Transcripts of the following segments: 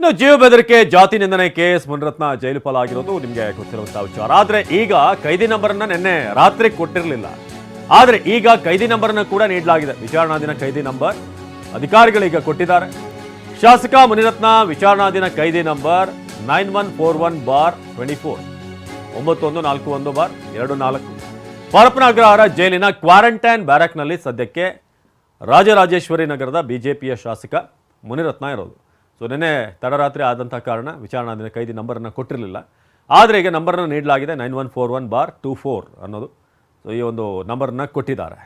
ಇನ್ನು ಜೀವ ಬೆದರಿಕೆ, ಜಾತಿ ನಿಂದನೆ ಕೆಎಸ್ ಮುನಿರತ್ನ ಜೈಲು ಪಾಲಾಗಿರೋದು ನಿಮಗೆ ಗೊತ್ತಿರುವಂತಹ ವಿಚಾರ. ಆದರೆ ಈಗ ಕೈದಿ ನಂಬರನ್ನು ನಿನ್ನೆ ರಾತ್ರಿ ಕೊಟ್ಟಿರಲಿಲ್ಲ. ಆದರೆ ಈಗ ಕೈದಿ ನಂಬರನ್ನು ಕೂಡ ನೀಡಲಾಗಿದೆ. ವಿಚಾರಣಾಧೀನ ಕೈದಿ ನಂಬರ್ ಅಧಿಕಾರಿಗಳೀಗ ಕೊಟ್ಟಿದ್ದಾರೆ. ಶಾಸಕ ಮುನಿರತ್ನ ವಿಚಾರಣಾಧೀನ ಕೈದಿ number nine one four one bar twenty four. ಒಂಬತ್ತು ಒಂದು ನಾಲ್ಕು ಒಂದು ಬಾರ್ ಎರಡು ನಾಲ್ಕು. ಪರಪನಗರ ಜೈಲಿನ ಕ್ವಾರಂಟೈನ್ ಬ್ಯಾರಕ್ನಲ್ಲಿ ಸದ್ಯಕ್ಕೆ ರಾಜರಾಜೇಶ್ವರಿ ನಗರದ ಬಿಜೆಪಿಯ ಶಾಸಕ ಮುನಿರತ್ನ ಇರೋದು. ಸೊ ನಿನ್ನೆ ತಡರಾತ್ರಿ ಆದಂಥ ಕಾರಣ ವಿಚಾರಣಾಧೀನ ಕೈದಿ ನಂಬರನ್ನು ಕೊಟ್ಟಿರಲಿಲ್ಲ. ಆದರೆ ಈಗ ನಂಬರನ್ನು ನೀಡಲಾಗಿದೆ nine one four one bar two four ಅನ್ನೋದು. ಸೊ ಈ ಒಂದು ನಂಬರನ್ನು ಕೊಟ್ಟಿದ್ದಾರೆ.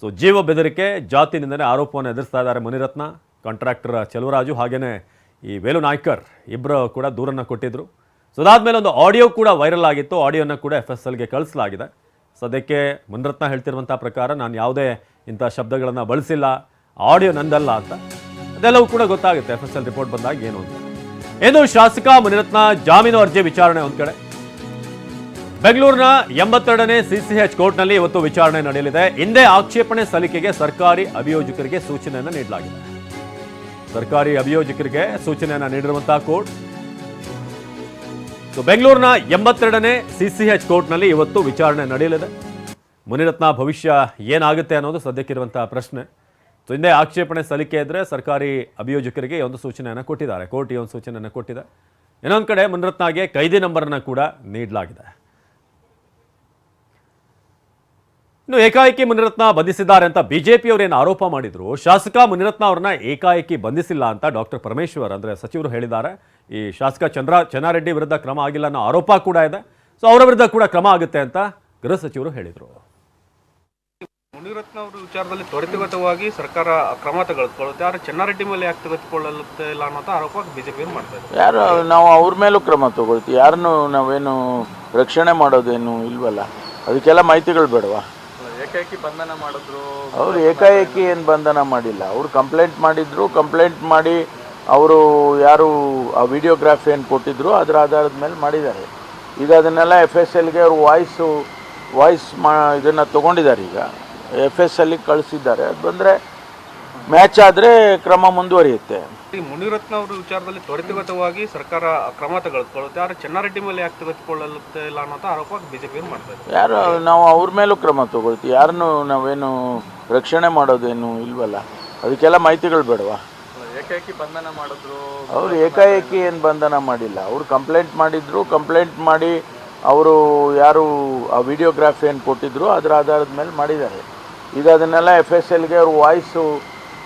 ಸೊ ಜೀವ ಬೆದರಿಕೆ ಜಾತಿ ನಿಂದನೆ ಆರೋಪವನ್ನು ಎದುರಿಸ್ತಾ ಇದ್ದಾರೆ ಮುನಿರತ್ನ ಕಾಂಟ್ರಾಕ್ಟರ್ ಚೆಲುವರಾಜು ಹಾಗೆಯೇ ಈ ವೇಲು ನಾಯ್ಕರ್ ಇಬ್ಬರು ಕೂಡ ದೂರನ್ನು ಕೊಟ್ಟಿದ್ದರು ಸೊ ಅದಾದಮೇಲೆ ಒಂದು ಆಡಿಯೋ ಕೂಡ ವೈರಲ್ ಆಗಿತ್ತು. ಆಡಿಯೋನ ಕೂಡ ಎಫ್ ಎಸ್ ಎಲ್ಗೆ ಕಳಿಸಲಾಗಿದೆ. ಸದ್ಯಕ್ಕೆ ಮುನಿರತ್ನ ಹೇಳ್ತಿರುವಂಥ ಪ್ರಕಾರ ನಾನು ಯಾವುದೇ ಇಂಥ ಶಬ್ದಗಳನ್ನು ಬಳಸಿಲ್ಲ. ಆಡಿಯೋ ನಂದಲ್ಲ ಅಂತ. ಅದೆಲ್ಲವೂ ಕೂಡ ಗೊತ್ತಾಗುತ್ತೆ. ಎಫ್ ಎಸ್ ಎಲ್ ರಿಪೋರ್ಟ್ ಬಂದಾಗ ಏನು ಅಂತ. ಏನು ಶಾಸಕ ಮುನಿರತ್ನ ಜಾಮೀನು ಅರ್ಜಿ ವಿಚಾರಣೆ ಒಂದು ಕಡೆ. ಬೆಂಗಳೂರಿನ ಎಂಬತ್ತೆರಡನೇ ಸಿಸಿಎಚ್ ಕೋರ್ಟ್ನಲ್ಲಿ ಇವತ್ತು ವಿಚಾರಣೆ ನಡೆಯಲಿದೆ. ಹಿಂದೆ ಆಕ್ಷೇಪಣೆ ಸಲ್ಲಿಕೆಗೆ ಸರ್ಕಾರಿ ಅಭಿಯೋಜಕರಿಗೆ ಸೂಚನೆಯನ್ನು ನೀಡಲಾಗಿದೆ. ಸರ್ಕಾರಿ ಅಭಿಯೋಜಕರಿಗೆ ಸೂಚನೆಯನ್ನು ನೀಡಿರುವಂತಹ ಕೋರ್ಟ್. ಬೆಂಗಳೂರಿನ ಎಂಬತ್ತೆರಡನೇ ಸಿಸಿಎಚ್ ಕೋರ್ಟ್ನಲ್ಲಿ ಇವತ್ತು ವಿಚಾರಣೆ ನಡೆಯಲಿದೆ. ಮುನಿರತ್ನ ಭವಿಷ್ಯ ಏನಾಗುತ್ತೆ ಅನ್ನೋದು ಸದ್ಯಕ್ಕಿರುವಂತಹ ಪ್ರಶ್ನೆ. ಸೊ ಹಿಂದೆ ಆಕ್ಷೇಪಣೆ ಸಲ್ಲಿಕೆ ಇದ್ದರೆ ಸರ್ಕಾರಿ ಅಭಿಯೋಜಕರಿಗೆ ಒಂದು ಸೂಚನೆಯನ್ನು ಕೊಟ್ಟಿದ್ದಾರೆ. ಕೋರ್ಟ್ ಈ ಒಂದು ಸೂಚನೆಯನ್ನು ಕೊಟ್ಟಿದೆ. ಇನ್ನೊಂದು ಕಡೆ ಮುನ್ರತ್ನಾಗೆ ಕೈದಿ ನಂಬರನ್ನು ಕೂಡ ನೀಡಲಾಗಿದೆ. ಇನ್ನು ಏಕಾಏಕಿ ಮುನಿರತ್ನ ಬಂಧಿಸಿದ್ದಾರೆ ಅಂತ ಬಿಜೆಪಿಯವರು ಏನು ಆರೋಪ ಮಾಡಿದ್ರು? ಶಾಸಕ ಮುನಿರತ್ನ ಅವ್ರನ್ನ ಏಕಾಏಕಿ ಬಂಧಿಸಿಲ್ಲ ಅಂತ ಡಾಕ್ಟರ್ ಪರಮೇಶ್ವರ್ ಅಂದ್ರೆ ಸಚಿವರು ಹೇಳಿದ್ದಾರೆ. ಈ ಶಾಸಕ ಚಂದ್ರ ಚೆನ್ನಾರೆಡ್ಡಿ ವಿರುದ್ಧ ಕ್ರಮ ಆಗಿಲ್ಲ ಅನ್ನೋ ಆರೋಪ ಕೂಡ ಇದೆ. ಸೊ ಅವರ ವಿರುದ್ಧ ಕೂಡ ಕ್ರಮ ಆಗುತ್ತೆ ಅಂತ ಗೃಹ ಸಚಿವರು ಹೇಳಿದರು. ಮುನಿರತ್ನ ಅವರ ವಿಚಾರದಲ್ಲಿ ತ್ವರಿತಗತವಾಗಿ ಸರ್ಕಾರ ಕ್ರಮ ತೆಗೆದುಕೊಳ್ಳುತ್ತೆ. ಆದರೆ ಚೆನ್ನಾರೆಡ್ಡಿ ಮೇಲೆ ಯಾಕೆ ತೆಗೆದುಕೊಳ್ಳುತ್ತೆ ಇಲ್ಲ ಅನ್ನೋದು ಆರೋಪ ಬಿಜೆಪಿ ಮಾಡ್ತಾರೆ ಯಾರು ನಾವು ಅವ್ರ ಮೇಲೂ ಕ್ರಮ ತಗೊಳ್ತೀವಿ. ಯಾರನ್ನು ನಾವೇನು ರಕ್ಷಣೆ ಮಾಡೋದೇನು ಇಲ್ವಲ್ಲ? ಅದಕ್ಕೆಲ್ಲ ಮಾಹಿತಿಗಳು ಬೇಡವಾ? ಏಕಾಏಕಿ ಬಂಧನ ಮಾಡಿದ್ರು. ಅವರು ಏಕಾಏಕಿ ಏನು ಬಂಧನ ಮಾಡಿಲ್ಲ. ಅವರು ಕಂಪ್ಲೇಂಟ್ ಮಾಡಿದ್ರು. ಕಂಪ್ಲೇಂಟ್ ಮಾಡಿ ಅವರು ಯಾರು ಆ ವಿಡಿಯೋಗ್ರಾಫಿ ಏನು ಕೊಟ್ಟಿದ್ರು ಅದರ ಆಧಾರದ ಮೇಲೆ ಮಾಡಿದ್ದಾರೆ. ಈಗ ಅದನ್ನೆಲ್ಲ ಎಫ್ ಎಸ್ ಎಲ್ಗೆ ಅವರು ವಾಯ್ಸು ವಾಯ್ಸ್ ಮಾ ಇದನ್ನು ತೊಗೊಂಡಿದ್ದಾರೆ ಈಗ. ಎಫ್ ಎಸ್ ಅಲ್ಲಿ ಕಳಿಸಿದ್ದಾರೆ. ಅದು ಬಂದರೆ ಮ್ಯಾಚ್ ಆದರೆ ಕ್ರಮ ಮುಂದುವರಿಯುತ್ತೆ. ಈ ಮುನಿರತ್ನ ಅವರ ವಿಚಾರದಲ್ಲಿ ತ್ವರಿತಗತವಾಗಿ ಸರ್ಕಾರ ಕ್ರಮ ತೆಗೆದುಕೊಳ್ಳುತ್ತೆ. ಆದರೆ ಚೆನ್ನಾರೆಡ್ಡಿ ಮೇಲೆ ಯಾಕೆ ತೆಗೆದುಕೊಳ್ಳುತ್ತೆ ಇಲ್ಲ ಅನ್ನೋ ಆರೋಪ ಬಿಜೆಪಿ ಮಾಡ್ತಾರೆ ಇದೆ ಯಾರು ನಾವು ಅವ್ರ ಮೇಲೂ ಕ್ರಮ ತಗೊಳ್ತೀವಿ. ಯಾರನ್ನು ನಾವೇನು ರಕ್ಷಣೆ ಮಾಡೋದೇನು ಇಲ್ವಲ್ಲ. ಅದಕ್ಕೆಲ್ಲ ಮಾಹಿತಿಗಳು ಬೇಡವಾ? ಏಕಾಏಕಿ ಬಂಧನ ಮಾಡಿದ್ರು. ಅವ್ರು ಏಕಾಏಕಿ ಏನು ಬಂಧನ ಮಾಡಿಲ್ಲ. ಅವ್ರು ಕಂಪ್ಲೇಂಟ್ ಮಾಡಿದ್ರು ಕಂಪ್ಲೇಂಟ್ ಮಾಡಿ ಅವರು ಯಾರು ಆ ವಿಡಿಯೋಗ್ರಾಫಿ ಏನು ಕೊಟ್ಟಿದ್ರು, ಅದರ ಆಧಾರದ ಮೇಲೆ ಮಾಡಿದ್ದಾರೆ. ಈಗ ಅದನ್ನೆಲ್ಲ ಎಫ್ ಎಸ್ ಎಲ್ಗೆ ಅವರು ವಾಯ್ಸು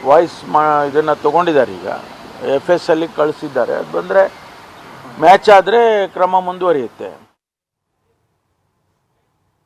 ವಾಯ್ಸ್ ಮಾ, ಇದನ್ನು ತೊಗೊಂಡಿದ್ದಾರೆ ಈಗ. ಎಫ್ ಎಸ್ ಎಲ್ಗೆ ಕಳಿಸಿದ್ದಾರೆ. ಅದು ಬಂದರೆ ಮ್ಯಾಚ್ ಆದರೆ ಕ್ರಮ ಮುಂದುವರಿಯುತ್ತೆ.